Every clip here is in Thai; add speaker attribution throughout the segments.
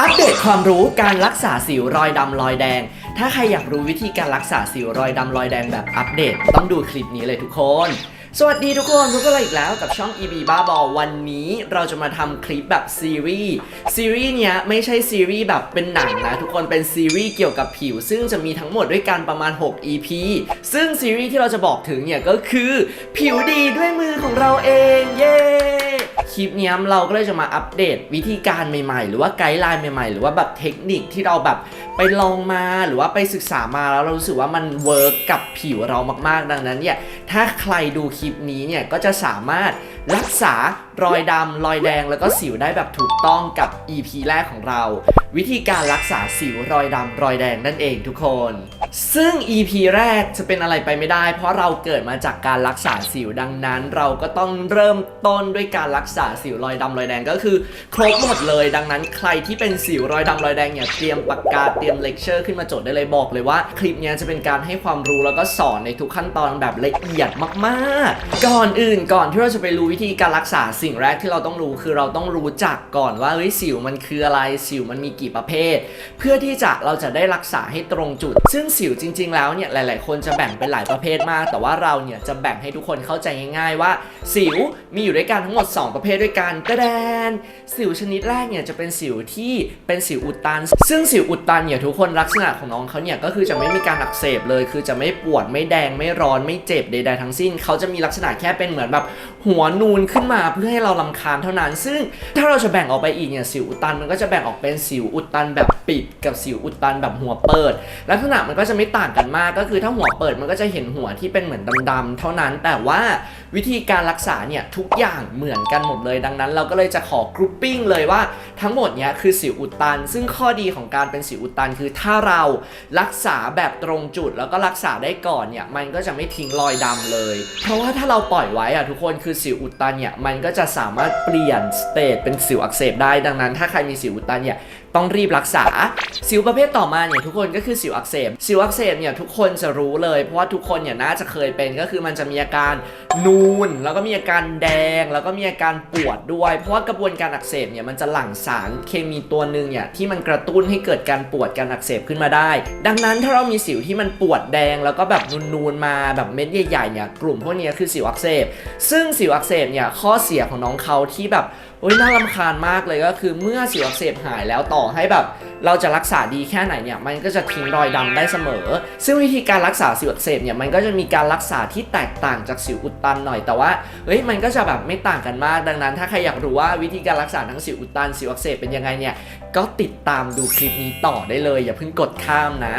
Speaker 1: อัปเดตความรู้การรักษาสิวรอยดำรอยแดง ถ้าใครอยากรู้วิธีการรักษาสิวรอยดำรอยแดงแบบอัปเดต ต้องดูคลิปนี้เลยทุกคน สวัสดีทุกคนพบกันอีกแล้วกับช่อง EB บ้าบอวันนี้เราจะมาทำคลิปแบบซีรีส์ซีรีส์เนี้ยไม่ใช่ซีรีส์แบบเป็นหนังนะทุกคนเป็นซีรีส์เกี่ยวกับผิว ซึ่งจะมีทั้งหมดด้วยกันประมาณ 6 EP ซึ่งซีรีส์ที่เราจะบอกถึงเนี่ยก็คือผิวดีด้วยมือของเราเองเย้คลิปนี้เราก็เลยจะมาอัปเดตวิธีการใหม่ๆ หรือว่าไกด์ไลน์ใหม่ๆ หรือว่าแบบเทคนิคที่เราแบบไปลองมาหรือว่าไปศึกษามาแล้วเรารู้สึกว่ามันเวิร์กกับผิวเรามากๆดังนั้นเนี่ยถ้าใครดูคลิปิปนี้เนี่ยก็จะสามารถรักษารอยดำรอยแดงแล้วก็สิวได้แบบถูกต้องกับ EP แรกของเรา วิธีการรักษาสิวรอยดำรอยแดงนั่นเองทุกคน ซึ่ง EP แรกจะเป็นอะไรไปไม่ได้ เพราะเราเกิดมาจากการรักษาสิวดังนั้น เราก็ต้องเริ่มต้นด้วยการรักษาสิวรอยดำรอยแดงก็คือ ครบหมดเลยดังนั้น ใครที่เป็นสิวรอยดำรอยแดงเนี่ยเตรียมปากกาเตรียมเลคเชอร์ขึ้นมาจดได้เลยบอกเลยว่า คลิปนี้จะเป็นการให้ความรู้แล้วก็สอนในทุกขั้นตอนแบบละเอียดมากๆ ก่อนอื่นก่อนที่เราจะไปรู้วิธีการรักษาสิ่งแรกที่เราต้องรู้คือเราต้องรู้จักก่อนว่าเฮ้ยสิวมันคืออะไรสิวมันมีกี่ประเภท เพื่อที่จะเราจะได้รักษาให้ตรงจุด ซึ่งสิวจริง ๆ แล้วเนี่ยหลาย ๆ คนจะแบ่งเป็นหลายประเภทมาก แต่ว่าเราเนี่ยจะแบ่งให้ทุกคนเข้าใจง่าย ๆ ว่า สิวมีอยู่ด้วยกันทั้งหมด 2 ประเภทด้วยกันกระแดน สิวชนิดแรกเนี่ยจะเป็นสิวที่เป็นสิวอุดตัน ซึ่งสิวอุดตันเนี่ยทุกคนลักษณะของน้องเขาเนี่ยก็คือจะไม่มีการอักเสบเลย คือจะไม่ปวดไม่แดงไม่ร้อนไม่เจ็บใด ๆ ทั้งสิ้น เขาจะมีลักษณะแค่เป็นเหมือนแบบหัวนูนขึ้นมาเพื่อให้เราลำคาญเท่านั้น ซึ่งถ้าเราจะแบ่งออกไปอีกเนี่ยสิวอุดตันมันก็จะแบ่งออกเป็นสิวอุดตันแบบปิดกับสิวอุดตันแบบหัวเปิด ลักษณะมันก็จะไม่ต่างกันมาก ก็คือถ้าหัวเปิดมันก็จะเห็นหัวที่เป็นเหมือนดำๆเท่านั้น แต่ว่าวิธีการรักษาเนี่ยทุกอย่างเหมือนกันหมดเลยดังนั้น เราก็เลยจะขอกรุ๊ปปิ้งเลยว่าทั้งหมดเนี่ยคือสิวอุดตัน ซึ่งข้อดีของการเป็นสิวอุดตัน คือถ้าเรารักษาแบบตรงจุด แล้วก็รักษาได้ก่อนเนี่ยมันก็จะไม่ทิ้งรอยดำเลย เพราะว่าถ้าเราปล่อยไว้อะทุกคนคือสิวอุดตันเนี่ยมันก็จะสามารถเปลี่ยนสเตจเป็นสิวอักเสบได้ดังนั้น ถ้าใครมีสิวอุดตันเนี่ย ต้องรีบรักษา สิวประเภทต่อมาเนี่ยทุกคนก็คือสิวอักเสบ สิวอักเสบเนี่ยทุกคนจะรู้เลย เพราะว่าทุกคนเนี่ยน่าจะเคยเป็นก็คือมันจะมีอาการนูน แล้วก็มีอาการแดง แล้วก็มีอาการปวดด้วย เพราะว่ากระบวนการอักเสบเนี่ยมันจะหลั่งสารเคมีตัวหนึ่งเนี่ยที่มันกระตุ้นให้เกิดการปวดการอักเสบขึ้นมาได้ ดังนั้นถ้าเรามีสิวที่มันปวดแดงแล้วก็แบบนูนๆมาแบบเม็ดใหญ่ๆเนี่ยกลุ่มพวกนี้คือสิวอักเสบ ซึ่งสิวอักเสบเนี่ยข้อเสียของน้องเขาที่แบบ โอ้ยน่ารำคาญมากเลยก็คือเมื่อสิวอักเสบหายแล้วต่อให้แบบ เราจะรักษาดีแค่ไหนเนี่ยมันก็จะทิ้งรอยดำได้เสมอ ซึ่งวิธีการรักษาสิวอักเสบเนี่ยมันก็จะมีการรักษาที่แตกต่างจากสิวอุดตันหน่อยแต่ว่าเฮ้ยมันก็จะแบบไม่ต่างกันมาก ดังนั้น ถ้าใครอยากรู้ว่าวิธีการรักษาทั้งสิวอุดตันสิวอักเสบเป็นยังไงเนี่ยก็ติดตามดูคลิปนี้ต่อได้เลย อย่าเพิ่งกดข้ามนะ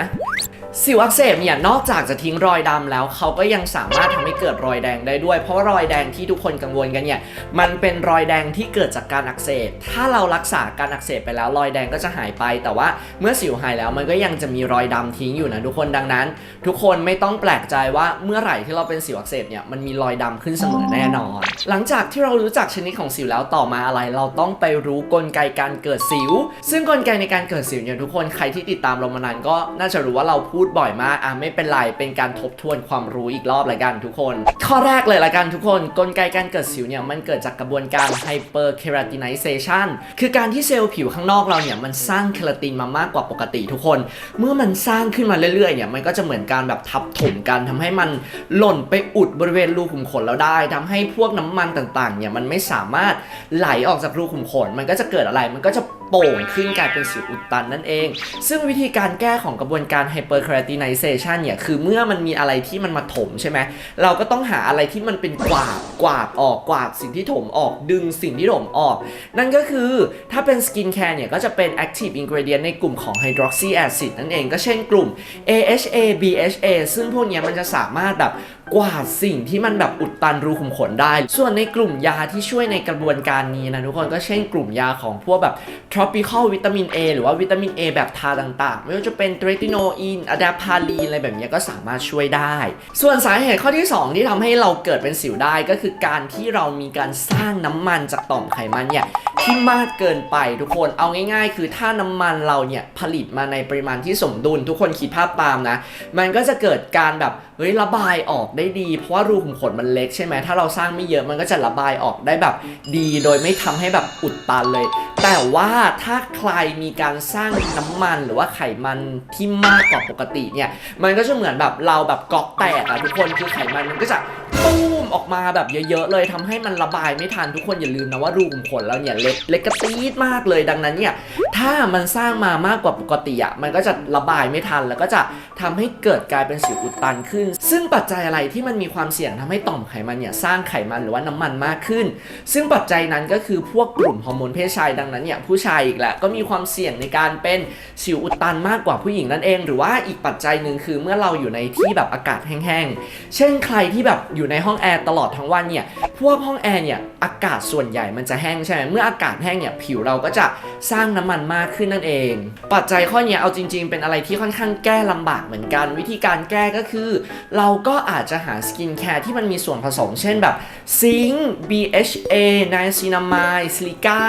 Speaker 1: สิวอักเสบเนี่ยนอกจากจะทิ้งรอยดำแล้ว เขาก็ยังสามารถทำให้เกิดรอยแดงได้ด้วย เพราะว่ารอยแดงที่ทุกคนกังวลกันเนี่ยมันเป็นรอยแดงที่เกิดจากการอักเสบ ถ้าเรารักษาการอักเสบไปแล้ว รอยแดงก็จะหายไป แต่ว่าเมื่อสิวหายแล้วมันก็ยังจะมีรอยดำทิ้งอยู่นะทุกคนดังนั้น ทุกคนไม่ต้องแปลกใจว่าเมื่อไหร่ที่เราเป็นสิวอักเสบเนี่ยมันมีรอยดำขึ้นเสมอแน่นอน หลังจากที่เรารู้จักชนิดของสิวแล้วต่อมาอะไรเราต้องไปรู้กลไกการเกิดสิว ซึ่งกลไกในการเกิดสิวเนี่ยทุกคนใครที่ติดตามเรามานานก็น่าจะรู้ว่าเราพูดบ่อยมากอะไม่เป็นไร เป็นการทบทวนความรู้อีกรอบละกันทุกคน ข้อแรกเลยละกันทุกคน กลไกการเกิดสิวเนี่ยมันเกิดจากกระบวนการ hyperkeratinization คือการที่เซลล์ผิวข้างนอกเราเนี่ยมันสร้างเคราตินมามากกว่าปกติทุกคน เมื่อมันสร้างขึ้นมาเรื่อยๆเนี่ยมันก็จะเหมือนการแบบทับถมกันทำให้มันหล่นไปอุดบริเวณรูขุมขนเราได้ทำให้พวกน้ำมันต่างๆเนี่ยมันไม่สามารถไหลออกจากรูขุมขนมันก็จะเกิดอะไรมันก็จะ โป่งขึ้นกลายเป็นสิวอุดตันนั่นเอง ซึ่งวิธีการแก้ของกระบวนการ hyperkeratinization เนี่ยคือเมื่อมันมีอะไรที่มันมาถมใช่ไหมเราก็ต้องหาอะไรที่มันเป็นกวาดกวาดออกกวาดสิ่งที่ถมออกดึงสิ่งที่ถมออก นั่นก็คือถ้าเป็นสกินแคร์เนี่ยก็จะเป็น active ingredient ในกลุ่มของ hydroxy acid นั่นเองก็เช่นกลุ่ม AHA BHA ซึ่งพวกเนี้ยมันจะสามารถแบบ กว่าสิ่งที่มันแบบอุดตันรูขุมขนได้ ส่วนในกลุ่มยาที่ช่วยในกระบวนการนี้นะทุกคนก็เช่นกลุ่มยาของพวกแบบ tropical วิตามิน A หรือว่าวิตามิน A แบบทาต่างๆ ไม่ว่าจะเป็น tretinoin adapalene อะไรแบบนี้ก็สามารถช่วยได้ ส่วนสาเหตุข้อที่ 2 ที่ทำให้เราเกิดเป็นสิวได้ก็คือการที่เรามีการสร้างน้ำมันจากต่อมไขมันเนี่ยที่มากเกินไปทุกคนเอาง่าย ๆ คือถ้าน้ำมันเราเนี่ยผลิตมาในปริมาณที่สมดุล ทุกคนคิดภาพตามนะ มันก็จะเกิดการแบบเฮ้ยระบายออกได้ดี เพราะว่ารูขุมขนมันเล็กใช่ไหมถ้าเราสร้างไม่เยอะมันก็จะระบายออกได้แบบดี โดยไม่ทำให้แบบอุดตันเลย แต่ว่าถ้าใครมีการสร้างน้ำมันหรือว่าไขมันที่มากกว่าปกติเนี่ย มันก็จะเหมือนแบบเราแบบก๊อกแตกอะทุกคนคือไขมันมันก็จะตูมออกมาแบบเยอะๆเลยทำให้มันระบายไม่ทันทุกคนอย่าลืมนะว่ารูขุมขนเราเนี่ยเล็กเล็กกระตีดมากเลยดังนั้นเนี่ยถ้ามันสร้างมามากกว่าปกติอะมันก็จะระบายไม่ทันแล้วก็จะทำให้เกิดกลายเป็นสิวอุดตันขึ้น ซึ่งปัจจัยอะไรที่มันมีความเสี่ยงทำให้ต่อมไขมันเนี่ยสร้างไขมันหรือว่าน้ำมันมากขึ้น ซึ่งปัจจัยนั้นก็คือพวกกลุ่มฮอร์โมนเพศชายดังนั้นเนี่ยผู้ชายอีกแหละก็มีความเสี่ยงในการเป็นสิวอุดตันมากกว่าผู้หญิงนั่นเอง หรือว่าอีกปัจจัยหนึ่งคือเมื่อเราอยู่ในที่แบบอากาศแห้งๆ เช่นใครที่แบบอยู่ในห้องแอร์ตลอดทั้งวันเนี่ยพวกห้องแอร์เนี่ยอากาศส่วนใหญ่มันจะแห้งใช่ไหมเมื่ออากาศแห้งเนี่ยผิวเราก็จะสร้างน้ำมันมากขึ้นนั่นเอง ปัจจัยข้อนี้เอาจริง ๆ เป็นอะไรที่ค่อนข้างแก้ลำบากเหมือนกัน วิธีการแก้ก็คือ เราก็อาจจะหาสกินแคร์ที่มันมีส่วนผสม เช่นแบบซิงค์ BHA ไนซินามายซิลิก้า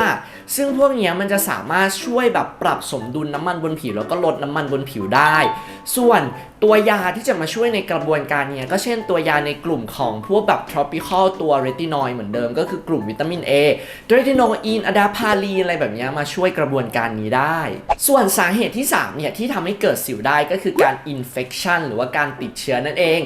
Speaker 1: ซึ่งพวกนี้มันจะสามารถช่วยแบบปรับสมดุลน้ำมันบนผิว แล้วก็ลดน้ำมันบนผิวได้ ส่วนตัวยาที่จะมาช่วยในกระบวนการเนี้ยก็เช่นตัวยาในกลุ่มของพวกแบบ tropical ตัวเรตินอยด์เหมือนเดิมก็คือกลุ่มวิตามิน A เรตินออีนอะดาพาลีนอะไรแบบนี้มาช่วยกระบวนการนี้ได้ ส่วนสาเหตุที่3เนี่ยที่ทำให้เกิดสิวได้ก็คือการ infection หรือว่าการติดเชื้อนั่นเอง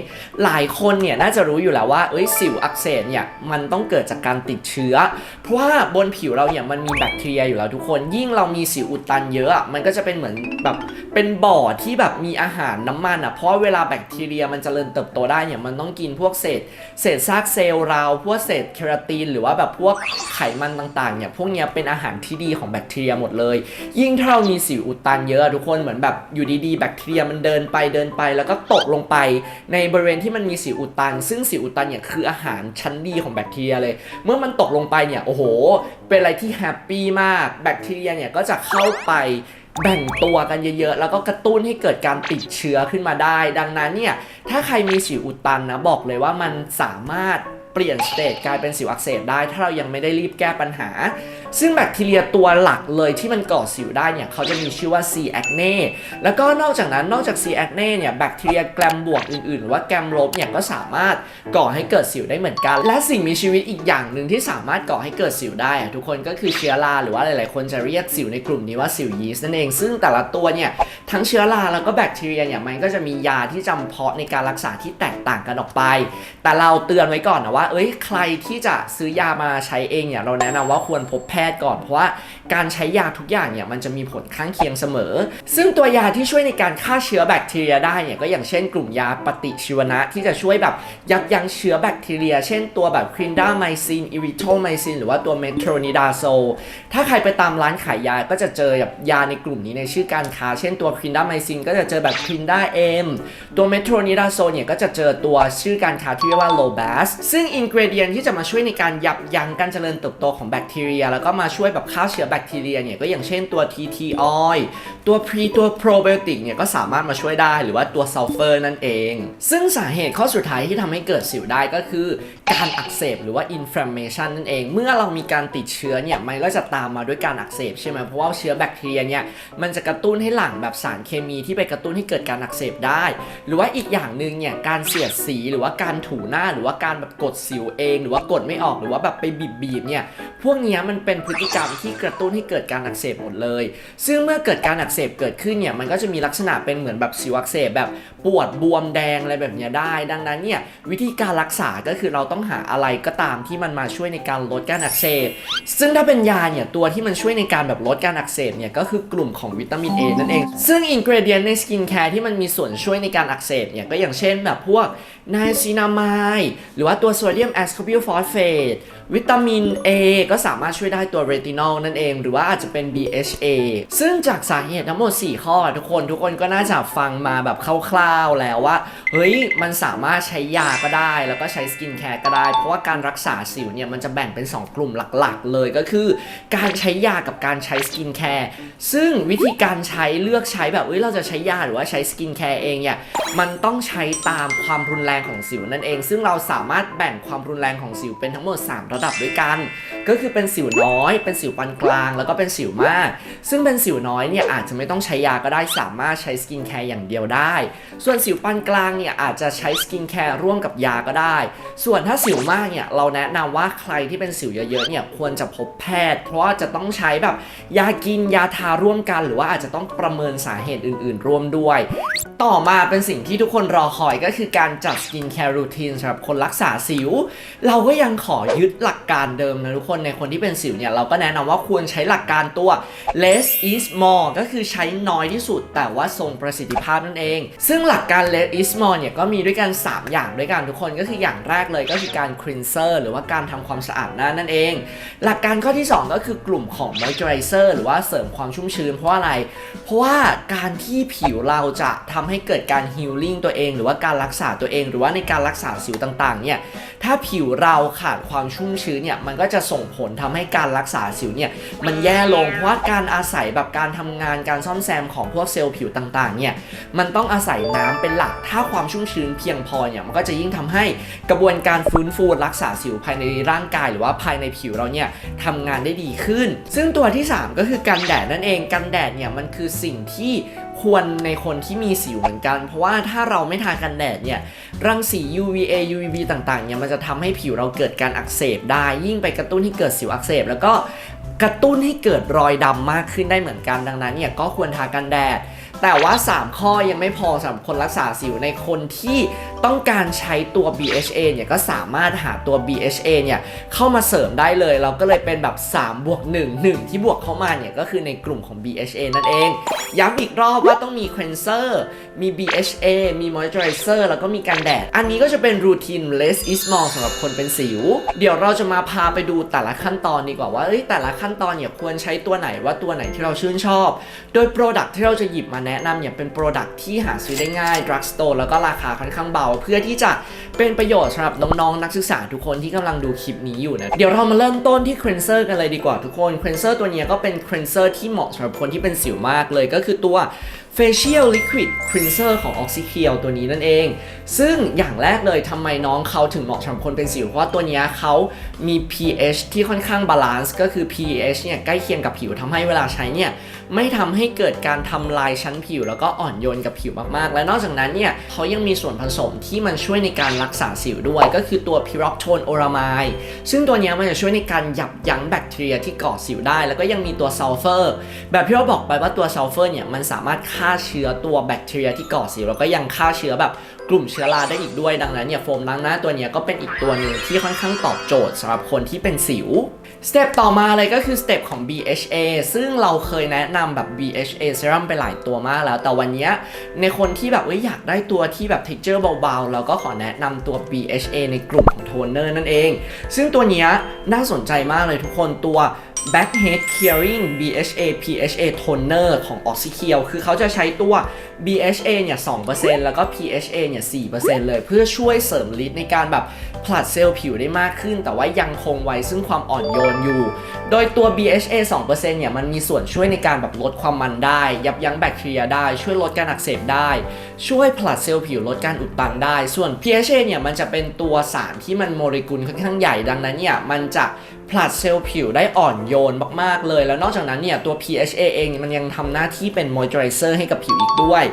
Speaker 1: หลายคนเนี่ยน่าจะรู้อยู่แล้วว่าเอ้ยสิวอักเสบเนี่ยมันต้องเกิดจากการติดเชื้อ เพราะว่าบนผิวเราเนี่ยมันมีแบคคทีเรียอยู่แล้วทุกคน ยิ่งเรามีสิวอุดตันเยอะอะมันก็จะเป็นเหมือนแบบเป็นบ่อที่แบบมีอาหารน้ำมันอะเพราะเวลาแบคทีเรียมันจเจริญเติบโตได้เนี่ยมันต้องกินพวกเศษ เศษซากเซลล์เราพวกเศษเคราติน หรือว่าแบบพวกไขมันต่างๆเนี่ยพวกเนี้ยเป็นอาหารที่ดีของแบคทีเรียหมดเลย ยิ่งถ้าเรามีสิวอุดตันเยอะอะทุกคนเหมือนแบบอยู่ดีๆแบคทีเรียมันเดินไปเดินไป แล้วก็ตกลงไป ในบริเวณที่มันมีสิวอุดตัน ซึ่งสิวอุดตันเนี่ยคืออาหารชั้นดีของแบคทีเรียเลย เมื่อมันตกลงไปเนี่ยโอ้โหเป็นอะไรที่แฮปปี้มาก แบคทีเรียเนี่ยก็จะเข้าไปแบ่งตัวกันเยอะๆ แล้วก็กระตุ้นให้เกิดการติดเชื้อขึ้นมาได้ ดังนั้นเนี่ย ถ้าใครมีสิวอุดตันนะ บอกเลยว่ามันสามารถเปลี่ยนสเตจกลายเป็นสิวอักเสบได้ ถ้าเรายังไม่ได้รีบแก้ปัญหา ซึ่งแบคทีเรียตัวหลักเลยที่มันก่อสิวได้เนี่ยเขาจะมีชื่อว่า C. acne แล้วก็นอกจากนั้นนอกจาก C. acne เนี่ยแบคทีเรียแกรมบวกอื่นๆ หรือว่าแกรมลบเนี่ยก็สามารถก่อให้เกิดสิวได้เหมือนกัน และสิ่งมีชีวิตอีกอย่างหนึ่งที่สามารถก่อให้เกิดสิวได้ทุกคนก็คือเชื้อราหรือว่าหลายๆ คนจะเรียกสิวในกลุ่มนี้ว่าสิวยีสต์นั่นเอง ซึ่งแต่ละตัวเนี่ยทั้งเชื้อราแล้วก็แบคทีเรียเนี่ยมันก็จะมียาที่จำเพาะในการรักษาที่แตกต่างกันออกไป แต่เราเตือนไว้ก่อนนะว่า เอ้ยใครที่จะซื้อยามาใช้เองเนี่ยเราแนะนำว่าควรพบแพทย์ก่อนเพราะว่าการใช้ยาทุกอย่างเนี่ยมันจะมีผลข้างเคียงเสมอ ซึ่งตัวยาที่ช่วยในการฆ่าเชื้อแบคทีเรียได้เนี่ยก็อย่างเช่นกลุ่มยาปฏิชีวนะที่จะช่วยแบบยับยั้งเชื้อแบคทีเรีย เช่นตัวแบบคลินดาไมซินอิริโทไมซินหรือว่าตัวเมโทรนิดาโซถ้าใครไปตามร้านขายยาก็จะเจอแบบยาในกลุ่มนี้ในชื่อการค้า เช่นตัวคลินดาไมซินก็จะเจอแบบคลินดาเอ็มตัวเมโทรนิดาโซเนี่ยก็จะเจอตัวชื่อการค้าที่เรียกว่าโลบ s สซึ่งอินกรเดียนที่จะมาช่วยในการยับยั้งการเจริญเติบโตของแบคทีเรีย แล้วก็มาช่วยแบบฆ่าเชื้อแบคทีเรียเนี่ยก็อย่างเช่นตัว TT oil ตัว pre ตัว probiotic เนี่ยก็สามารถมาช่วยได้หรือว่าตัวซัลเฟอร์นั่นเอง ซึ่งสาเหตุข้อสุดท้ายที่ทำให้เกิดสิวได้ก็คือการอักเสบหรือว่า inflammation นั่นเอง เมื่อเรามีการติดเชื้อเนี่ยมันก็จะตามมาด้วยการอักเสบใช่ไหมเพราะว่าเชื้อแบคทีเรียเนี่ยมันจะกระตุ้นให้หลั่งแบบสารเคมีที่ไปกระตุ้นให้เกิดการอักเสบได้ หรือว่าอีกอย่างหนึ่งเนี่ยการเสียดสีหรือว่าการถูหน้าหรือว่าการแบบกดสิวเอง หรือว่ากดไม่ออกหรือว่าแบบไปบีบๆเนี่ยพวกนี้มันเป็นพฤติกรรมที่กระตุ้นให้เกิดการอักเสบหมดเลย ซึ่งเมื่อเกิดการอักเสบเกิดขึ้นเนี่ยมันก็จะมีลักษณะเป็นเหมือนแบบสิวอักเสบแบบปวดบวมแดงอะไรแบบนี้ได้ ดังนั้นเนี่ยวิธีการรักษาก็คือเราต้องหาอะไรก็ตามที่มันมาช่วยในการลดการอักเสบ ซึ่งถ้าเป็นยาเนี่ยตัวที่มันช่วยในการแบบลดการอักเสบเนี่ยก็คือกลุ่มของวิตามิน A นั่นเอง ซึ่งอินกรเดียนในสกินแคร์ที่มันมีส่วนช่วยในการอักเสบเนี่ยก็อย่างเช่นแบบพวกไนซินามายหรือว่าตัวโซเดียมแอสคอบิลฟอสเฟตวิตามิน A ก็สามารถช่วยได้ตัวเรตินอลนั่นเอง หรือว่าอาจจะเป็น BHA ซึ่งจากสาเหตุทั้งหมด 4 ข้อทุกคนทุกคนก็น่าจะฟังมาแบบคร่าวๆแล้วว่า เฮ้ย มันสามารถใช้ยาก็ได้ แล้วก็ใช้สกินแคร์ก็ได้ เพราะว่าการรักษาสิวเนี่ย มันจะแบ่งเป็น 2 กลุ่มหลักๆ เลยก็คือ การใช้ยากับการใช้สกินแคร์ซึ่งวิธีการใช้เลือกใช้แบบเอ้ยเราจะใช้ยาหรือว่าใช้สกินแคร์เองเนี่ยมันต้องใช้ตามความรุนแรงของสิวนั่นเอง ซึ่งเราสามารถแบ่งความรุนแรงของสิวเป็นทั้งหมด 3 ระดับด้วยกัน ก็คือเป็นสิวน้อย้อย เป็นสิวปานกลาง แล้วก็เป็นสิวมาก ซึ่งเป็นสิวน้อยเนี่ยอาจจะไม่ต้องใช้ยาก็ได้สามารถใช้สกินแคร์อย่างเดียวได้ ส่วนสิวปานกลางเนี่ยอาจจะใช้สกินแคร์ร่วมกับยาก็ได้ ส่วนถ้าสิวมากเนี่ยเราแนะนำว่าใครที่เป็นสิวเยอะๆเนี่ยควรจะพบแพทย์ เพราะว่าจะต้องใช้แบบยากินยาทาร่วมกัน หรือว่าอาจจะต้องประเมินสาเหตุอื่น ๆ ร่วมด้วย ต่อมาเป็นสิ่งที่ทุกคนรอคอยก็คือการจัดสกินแคร์รูทีนสำหรับคนรักษาสิว เราก็ยังขอยึดหลักการเดิมนะทุกคนในคนที่เป็นสิวเนี่ย เราก็แนะนำว่าควรใช้หลักการตัว less is more ก็คือใช้น้อยที่สุดแต่ว่าทรงประสิทธิภาพนั่นเอง ซึ่งหลักการ less is more เนี่ยก็มีด้วยกัน 3 อย่างด้วยกันทุกคนก็คืออย่างแรกเลยก็คือการ cleanser หรือว่าการทำความสะอาดหน้านั่นเอง หลักการข้อที่ 2 ก็คือกลุ่มของ moisturizer หรือว่าเสริมความชุ่มชื้นเพราะว่าอะไร เพราะว่าการที่ผิวเราจะทำให้เกิดการ healing ตัวเอง หรือว่าการรักษาตัวเอง หรือว่าในการรักษาสิวต่างๆเนี่ยถ้าผิวเราขาดความชุ่มชื้นเนี่ยมันก็จะส่งผลทำให้การรักษาสิวเนี่ยมันแย่ลงเพราะว่าการอาศัยแบบการทำงานการซ่อมแซมของพวกเซลล์ผิวต่างๆเนี่ยมันต้องอาศัยน้ำเป็นหลัก ถ้าความชุ่มชื้นเพียงพอเนี่ยมันก็จะยิ่งทำให้กระบวนการฟื้นฟูรักษาสิวภายในร่างกาย หรือว่าภายในผิวเราเนี่ยทำงานได้ดีขึ้น ซึ่งตัวที่ 3 ก็คือกันแดดนั่นเองกันแดดเนี่ยมันคือสิ่งที่ ควรในคนที่มีสิวเหมือนกัน เพราะว่าถ้าเราไม่ทากันแดดเนี่ยรังสี UVA UVB ต่างๆเนี่ยมันจะทำให้ผิวเราเกิดการอักเสบได้ ยิ่งไปกระตุ้นให้เกิดสิวอักเสบ แล้วก็กระตุ้นให้เกิดรอยดำมากขึ้นได้เหมือนกันดังนั้นเนี่ยก็ควรทากันแดด แต่ว่า 3 ข้อยังไม่พอสำหรับคนรักษาสิวในคนที่ ต้องการใช้ตัว BHA เนี่ยก็สามารถหาตัว BHA เนี่ยเข้ามาเสริมได้เลย เราก็เลยเป็นแบบ3บวก1 1 ที่บวกเข้ามาเนี่ยก็คือในกลุ่มของ BHA นั่นเอง ย้ำอีกรอบว่าต้องมี cleanser มี BHA มี moisturizer แล้วก็มีกันแดด อันนี้ก็จะเป็นรูทีน less is more สำหรับคนเป็นสิว เดี๋ยวเราจะมาพาไปดูแต่ละขั้นตอนดีกว่าว่าเอ้ยแต่ละขั้นตอนเนี่ยควรใช้ตัวไหนว่าตัวไหนที่เราชื่นชอบ โดย Product ที่เราจะหยิบมาแนะนำเนี่ยเป็น Product ที่หาซื้อได้ง่าย Drug Store แล้วก็ราคาค่อนข้างเบาเพื่อที่จะเป็นประโยชน์สำหรับน้องๆนักศึกษาทุกคนที่กำลังดูคลิปนี้อยู่นะ เดี๋ยวเรามาเริ่มต้นที่ครีนเซอร์กันเลยดีกว่าทุกคนครีนเซอร์ตัวนี้ก็เป็นครีนเซอร์ที่เหมาะสำหรับคนที่เป็นสิวมากเลยก็คือตัว Facial Liquid Cleanser ของ Oxyclear ตัวนี้นั่นเอง ซึ่งอย่างแรกเลยทำไมน้องเขาถึงเหมาะสำหรับคนเป็นสิว เพราะตัวนี้เขามี pH ที่ค่อนข้างบาลานซ์ก็คือ pH เนี่ยใกล้เคียงกับผิวทำให้เวลาใช้เนี่ยไม่ทำให้เกิดการทำลายชั้นผิว แล้วก็อ่อนโยนกับผิวมากๆ และนอกจากนั้นเนี่ยเขายังมีส่วนผสมที่มันช่วยในการรักษาสิวด้วย ก็คือตัวพิรอกโทนโอรามายซึ่งตัวนี้มันจะช่วยในการยับยั้งแบคทีเรียที่ก่อสิวได้ แล้วก็ยังมีตัวซัลเฟอร์แบบที่เราบอกไปว่าตัวซัลเฟอร์เนี่ยมันสามารถฆ่าาเชื้อตัวแบคทีเรียที่ก่อสิวแล้วก็ยังฆ่าเชื้อแบบกลุ่มเชื้อราได้อีกด้วยดังนั้นเนี่ยโฟมล้างหน้าตัวนี้ก็เป็นอีกตัวหนึ่งที่ค่อนข้างตอบโจทย์สำหรับคนที่เป็นสิวสเต็ปต่อมาเลยก็คือสเต็ปของ BHA ซึ่งเราเคยแนะนำแบบ BHA serum ไปหลายตัวมากแล้ว แต่วันนี้ในคนที่แบบเอ้ยอยากได้ตัวที่แบบ texture เบาๆ เราก็ขอแนะนำตัว BHA ในกลุ่มของโทนเนอร์นั่นเอง ซึ่งตัวนี้น่าสนใจมากเลยทุกคนตัว Backhead Curing BHA PHA Toner ของ o x y c l e คือเขาจะใช้ตัว BHA เนี่ย 2%แล้วก็ PHA เนี่ย 4%เลย เพื่อช่วยเสริมฤทธิ์ในการแบบผลัดเซลล์ผิวได้มากขึ้น แต่ว่ายังคงไว้ซึ่งความอ่อนโยนอยู่ โดยตัว BHA 2%เนี่ย มันมีส่วนช่วยในการแบบลดความมันได้ ยับยั้งแบคทีเรียได้ ช่วยลดการอักเสบได้ ช่วยผลัดเซลล์ผิวลดการอุดตันได้ ส่วน PHA เนี่ย มันจะเป็นตัวสารที่มันโมเลกุลค่อนข้างใหญ่ ดังนั้นเนี่ย มันจะ ผลัดเซลล์ผิวได้อ่อนโยนมากๆเลย แล้วนอกจากนั้นเนี่ยตัว PHA เองมันยังทำหน้าที่เป็นมอยเจอไรเซอร์ให้กับผิวอีกด้วย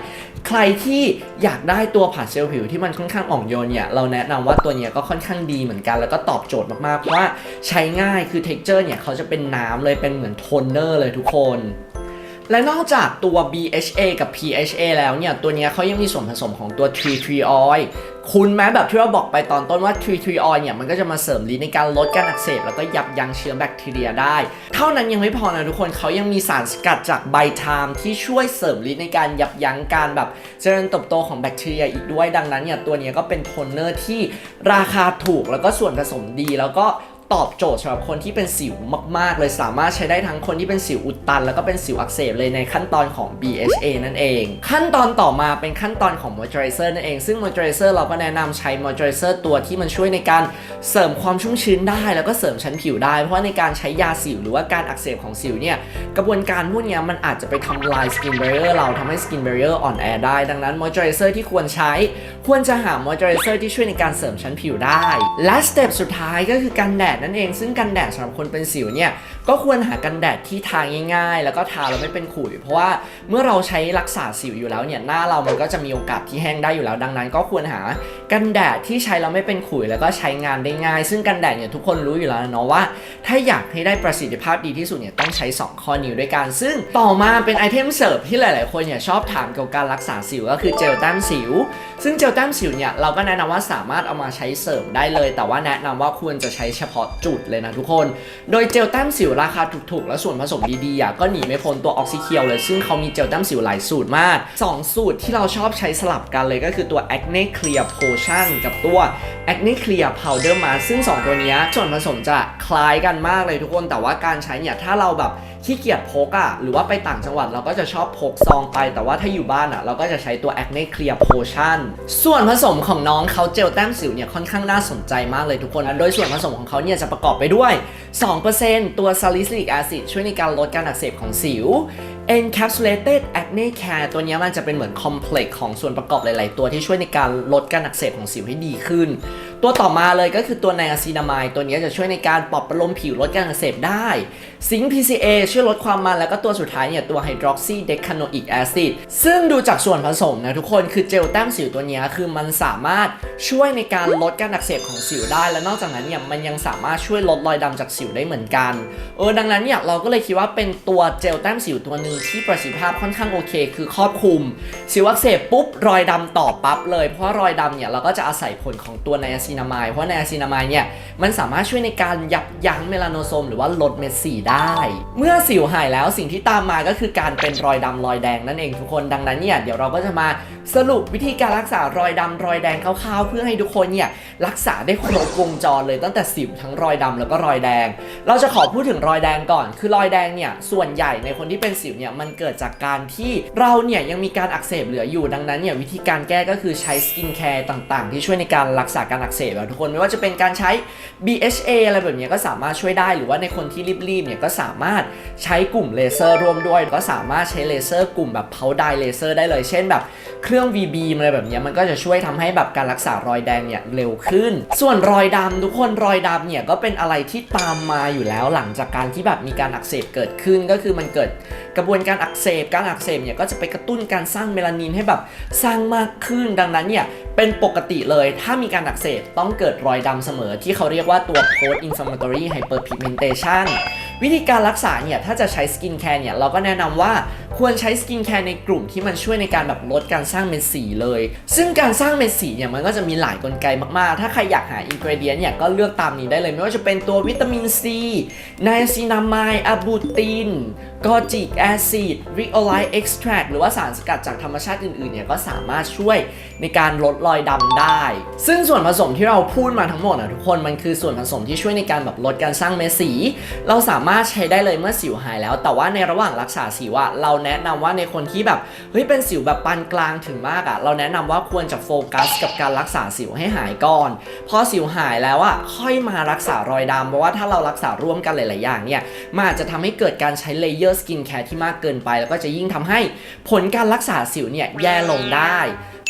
Speaker 1: ใครที่อยากได้ตัวผัดเซลล์ผิวที่มันค่อนข้างอ่อนโยนเนี่ยเราแนะนำว่าตัวเนี้ยก็ค่อนข้างดีเหมือนกัน แล้วก็ตอบโจทย์มากๆเพราะว่าใช้ง่ายคือเท็กเจอร์เนี่ยเขาจะเป็นน้ำเลยเป็นเหมือนโทนเนอร์เลยทุกคน และนอกจากตัว BHA กับ PHA แล้วเนี่ย ตัวนี้เขายังมีส่วนผสมของตัว Tree Tree Oil คุณแม้แบบที่เราบอกไปตอนต้นว่า Tree Tree Oil เนี่ย มันก็จะมาเสริมฤทธิ์ในการลดการอักเสบ แล้วก็ยับยั้งเชื้อแบคทีเรียได้ เท่านั้นยังไม่พอนะทุกคนเขายังมีสารสกัดจากใบทามที่ช่วยเสริมฤทธิ์ในการยับยั้งการแบบเจริญเติบโตของแบคทีเรียอีกด้วยดังนั้นเนี่ยตัวนี้ก็เป็นโทนเนอร์ที่ราคาถูกแล้วก็ส่วนผสมดีแล้วก็ ตอบโจทย์สำหรับคนที่เป็นสิวมาก ๆ เลยสามารถใช้ได้ทั้งคนที่เป็นสิวอุดตัน แล้วก็เป็นสิวอักเสบเลยในขั้นตอนของ BHA นั่นเอง ขั้นตอนต่อมาเป็นขั้นตอนของ moisturizer นั่นเอง ซึ่ง moisturizer เราก็แนะนำใช้ moisturizer ตัวที่มันช่วยในการเสริมความชุ่มชื้นได้แล้วก็เสริมชั้นผิวได้ เพราะในการใช้ยาสิวหรือว่าการอักเสบของสิวเนี่ยกระบวนการพวกเนี้ยมันอาจจะไปทำลาย skin barrier เราทำให้ skin barrier อ่อนแอได้ดังนั้น moisturizer ที่ควรใช้ควรจะหา moisturizer ที่ช่วยในการเสริมชั้นผิวได้ และสเต็ปสุดท้ายก็คือการแดดนั่นเอง ซึ่งกันแดดสำหรับคนเป็นสิวเนี่ยก็ควรหากันแดดที่ทาง่ายๆ แล้วก็ทาแล้วไม่เป็นขุย เพราะว่าเมื่อเราใช้รักษาสิวอยู่แล้วเนี่ยหน้าเรามันก็จะมีโอกาสที่แห้งได้อยู่แล้วดังนั้น ก็ควรหา กันแดดที่ใช้แล้วไม่เป็นขุยแล้วก็ใช้งานได้ง่าย ซึ่งกันแดดเนี่ยทุกคนรู้อยู่แล้วเนาะว่า ถ้าอยากให้ได้ประสิทธิภาพดีที่สุดเนี่ยต้องใช้ 2 ข้อนี้วด้วยกัน ซึ่งต่อมาเป็นไอเทมเสริมที่หลาย ๆ คนเนี่ยชอบถามเกี่ยวกับการรักษาสิวก็คือเจลแต้มสิว ซึ่งเจลแต้มสิวเนี่ยเราก็แนะนำว่าสามารถเอามาใช้เสริมได้เลย แต่ว่าแนะนำว่าควรจะใช้เฉพาะจุดเลยนะทุกคน โดยเจลแต้มสิวราคาถูก ๆ และส่วนผสมดีๆก็หนีไม่พ้นตัวออกซิเคียวเลย ซึ่งเขามีเจลแต้มสิวหลายสูตรมาก 2 สูตรที่เราชอบใช้สลับกันเลยก็คือตัว Acne Clear Potion กับตัว Acne Clear Powder Mask ซึ่ง 2 ตัวนี้ส่วนผสมจะคล้ายกันมากเลยทุกคน แต่ว่าการใช้เนี่ย ถ้าเราแบบขี้เกียจพกอะหรือว่าไปต่างจังหวัดเราก็จะชอบพกซองไป แต่ว่าถ้าอยู่บ้านอะ เราก็จะใช้ตัว Acne Clear Potion ส่วนผสมของน้องเขาเจลแต้มสิวเนี่ยค่อนข้างน่าสนใจมากเลยทุกคน โดยส่วนผสมของเขาเนี่ยจะประกอบไปด้วย 2%ตัว salicylic acid ช่วยในการลดการอักเสบของสิว encapsulated acne care ตัวนี้มันจะเป็นเหมือน complex ของส่วนประกอบหลาย ๆ ตัวที่ช่วยในการลดการอักเสบของสิวให้ดีขึ้น ตัวต่อมาเลยก็คือตัวไนอาซีนามายตัวนี้จะช่วยในการปลอบประโลมผิวลดการอักเสบได้ ซิงค์ PCA ช่วยลดความมัน แล้วก็ตัวสุดท้ายเนี่ยตัว hydroxy decanoic acid ซึ่งดูจากส่วนผสมนะทุกคนคือเจลแต้มสิวตัวนี้คือมันสามารถช่วยในการลดการอักเสบของสิวได้ และนอกจากนั้นเนี่ยมันยังสามารถช่วยลดรอยดำจากสิวได้เหมือนกันเออดังนั้นเนี่ยเราก็เลยคิดว่าเป็นตัวเจลแต้มสิวตัวนึงที่ประสิทธิภาพค่อนข้างโอเค คือครอบคลุม สิวอักเสบปุ๊บรอยดำต่อปั๊บเลย เพราะรอยดำเนี่ยเราก็จะอาศัยผลของตัวไนอาซีนามายเพราะไนอาซีนามายเนี่ยมันสามารถช่วยในการยับยั้งเมลาโนโซม หรือว่าลดเม็ดสีได้ เมื่อสิวหายแล้วสิ่งที่ตามมาก็คือการเป็นรอยดำรอยแดงนั่นเองทุกคนดังนั้นเนี่ยเดี๋ยวเราก็จะมาสรุปวิธีการรักษารอยดำรอยแดงคร่าวๆเพื่อให้ทุกคนเนี่ยรักษาได้ครบวงจรเลยตั้งแต่สิวทั้งรอยดำแล้วก็รอยแดง เราจะขอพูดถึงรอยแดงก่อน คือรอยแดงเนี่ยส่วนใหญ่ในคนที่เป็นสิวเนี่ยมันเกิดจากการที่เราเนี่ยยังมีการอักเสบเหลืออยู่ดังนั้นเนี่ยวิธีการแก้ก็คือใช้สกินแคร์ต่างๆ ที่ช่วยในการรักษาการอักเสบอะทุกคนไม่ว่าจะเป็นการใช้ BHA อะไรแบบนี้ก็สามารถช่วยได้ หรือว่าในคนที่รีบๆเนี่ยก็สามารถใช้กลุ่มเลเซอร์ร่วมด้วย ก็สามารถใช้เลเซอร์กลุ่มแบบเพาไดเลเซอร์ได้เลยเช่นแบบเครื่อง VB อะไรแบบนี้มันก็จะช่วยทำให้แบบการรักษารอยแดงเนี่ยเร็วขึ้น ส่วนรอยดำทุกคนรอยดำเนี่ยก็เป็นอะไรที่ตามมาอยู่แล้วหลังจากการที่แบบมีการอักเสบเกิดขึ้นก็คือมันเกิดกระบวนการอักเสบ การอักเสบเนี่ยก็จะไปกระตุ้นการสร้างเมลานินให้แบบสร้างมากขึ้น ดังนั้นเนี่ยเป็นปกติเลย ถ้ามีการอักเสบต้องเกิดรอยดำเสมอ ที่เขาเรียกว่าตัว post inflammatory hyperpigmentation วิธีการรักษาเนี่ยถ้าจะใช้สกินแคร์เนี่ยเราก็แนะนำว่าควรใช้สกินแคร์ในกลุ่มที่มันช่วยในการแบบลดการสร้างเม็ดสีเลย ซึ่งการสร้างเม็ดสีเนี่ยมันก็จะมีหลายกลไกมากๆ ถ้าใครอยากหาอินกรเดียนเนี่ยก็เลือกตามนี้ได้เลย ไม่ว่าจะเป็นตัววิตามินซีไนซีนามายอะบูตินกอจิกแอซิดริโอไลเอ็กซ์แทรหรือว่าสารสกัดจากธรรมชาติอื่นๆเนี่ยก็สามารถช่วยในการลดรอยดำได้ ซึ่งส่วนผสมที่เราพูดมาทั้งหมดนะทุกคนมันคือส่วนผสมที่ช่วยในการแบบลดการสร้างเม็ดสี เราสามารถใช้ได้เลยเมื่อสิวหายแล้ว แต่ว่าในระหว่างรักษาสิวอะเราแนะนำว่าในคนที่แบบเฮ้ยเป็นสิวแบบปานกลางถึงมากอะเราแนะนำว่าควรจะโฟกัสกับการรักษาสิวให้หายก่อน พอสิวหายแล้วอะค่อยมารักษารอยดำเพราะว่าถ้าเรารักษาร่วมกันหลาย ๆ อย่างเนี่ยมันอาจจะทำให้เกิดการใช้เลเยอร์สกินแคร์ที่มากเกินไป แล้วก็จะยิ่งทำให้ผลการรักษาสิวเนี่ยแย่ลงได้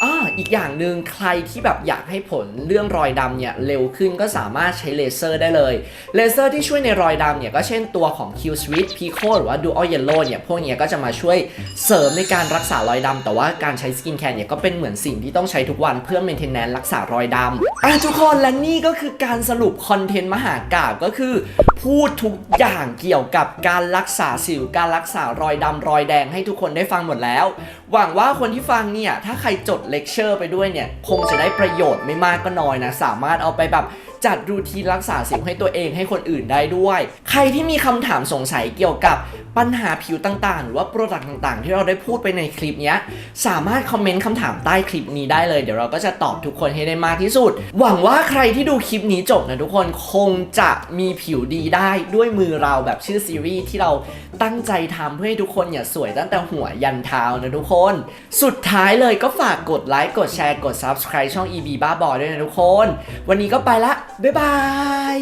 Speaker 1: อ่าอีกอย่างหนึ่งใครที่แบบอยากให้ผลเรื่องรอยดำเนี่ยเร็วขึ้นก็สามารถใช้เลเซอร์ได้เลย เลเซอร์ที่ช่วยในรอยดำเนี่ยก็เช่นตัวของ Q Switch Pico หรือว่า Dual Yellow เนี่ยพวกนี้ก็จะมาช่วยเสริมในการรักษารอยดำแต่ว่าการใช้สกินแคร์เนี่ยก็เป็นเหมือนสิ่งที่ต้องใช้ทุกวันเพื่อ maintenance รักษารอยดำอะทุกคนและนี่ก็คือการสรุปคอนเทนต์มหากาบก็คือ พูดทุกอย่างเกี่ยวกับการรักษาสิวการรักษารอยดำรอยแดงให้ทุกคนได้ฟังหมดแล้ว หวังว่าคนที่ฟังเนี่ยถ้าใครจดเลคเชอร์ไปด้วยเนี่ย คงจะได้ประโยชน์ไม่มากก็น้อยนะ สามารถเอาไปแบบ จัดรูทีนรักษาสิวให้ตัวเองให้คนอื่นได้ด้วย ใครที่มีคำถามสงสัยเกี่ยวกับปัญหาผิวต่างๆ หรือว่าโปรดักต์ต่างๆ ที่เราได้พูดไปในคลิปนี้สามารถคอมเมนต์คำถามใต้คลิปนี้ได้เลย เดี๋ยวเราก็จะตอบทุกคนให้ได้มากที่สุด หวังว่าใครที่ดูคลิปนี้จบนะทุกคนคงจะมีผิวดีได้ด้วยมือเราแบบชื่อซีรีส์ที่เราตั้งใจทำเพื่อให้ทุกคนอย่าสวยตั้งแต่หัวยันเท้านะทุกคน สุดท้ายเลยก็ฝากกดไลค์กดแชร์กด subscribe ช่อง EB บ้าบอด้วยนะทุกคน วันนี้ก็ไปละบ๊ายบาย